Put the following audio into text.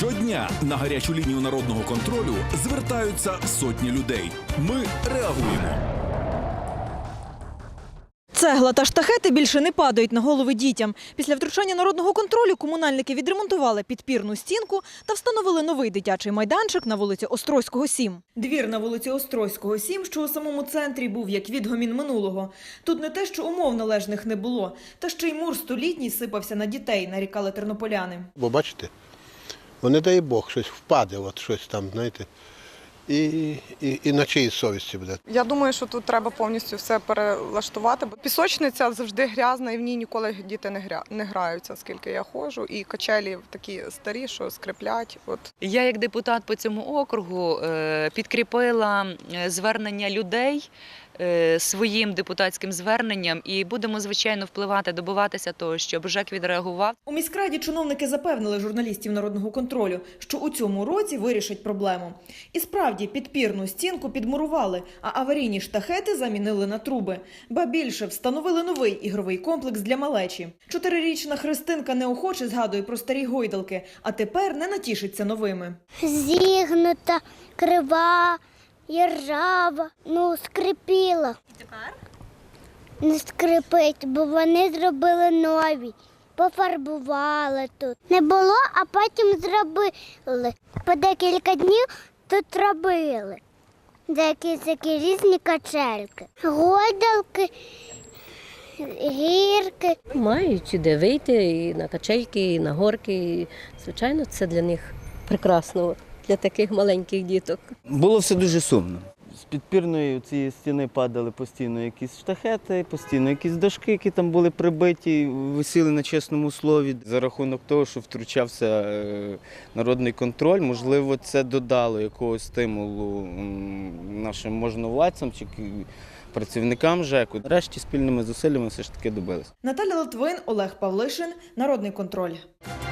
Щодня на гарячу лінію народного контролю звертаються сотні людей. Ми реагуємо. Цегла та штахети більше не падають на голови дітям. Після втручання народного контролю комунальники відремонтували підпірну стінку та встановили новий дитячий майданчик на вулиці Острозького 7. Двір на вулиці Острозького 7, що у самому центрі був як відгомін минулого. Тут не те, що умов належних не було, та ще й мур столітній сипався на дітей, нарікали тернополяни. Бо бачите, бо не дай Бог, щось впаде, от щось там, знаєте, і, і, і на чиїй совісті буде. Я думаю, що тут треба повністю все перелаштувати. Бо пісочниця завжди грязна, і в ній ніколи діти не гря... не граються, скільки я ходжу. І качелі такі старі, що скриплять. От Я, як депутат по цьому округу, е, підкріпила е, звернення людей своїм депутатським зверненням і будемо звичайно впливати, добиватися того, щоб ЖЕК відреагував. У міськраді чиновники запевнили журналістів народного контролю, що у цьому році вирішать проблему. І справді підпірну стінку підмурували, а аварійні штахети замінили на труби. Ба більше встановили новий ігровий комплекс для малечі. Чотирирічна Христинка неохоче згадує про старі гойдалки, а тепер не натішиться новими. зігнута, крива, і ржава, ну, скрипіла. І тепер? Не скрипить, бо вони зробили нові. Пофарбували тут. Не було, а потім зробили. По декілька днів тут робили. Деякі такі різні качельки. Гойдалки, гірки. Мають де вийти і на качельки, і на горки. І, звичайно, це для них прекрасно, от, для таких маленьких діток. Було все дуже сумно. З підпірної цієї стіни падали постійно якісь штахети, постійно якісь дошки, які там були прибиті, висіли на чесному слові. За рахунок того, що втручався е, народний контроль, можливо, це додало якогось стимулу нашим можновладцям чи працівникам ЖЕКу. Нарешті спільними зусиллями все ж таки добилися. Наталя Литвин, Олег Павлишин, Народний контроль.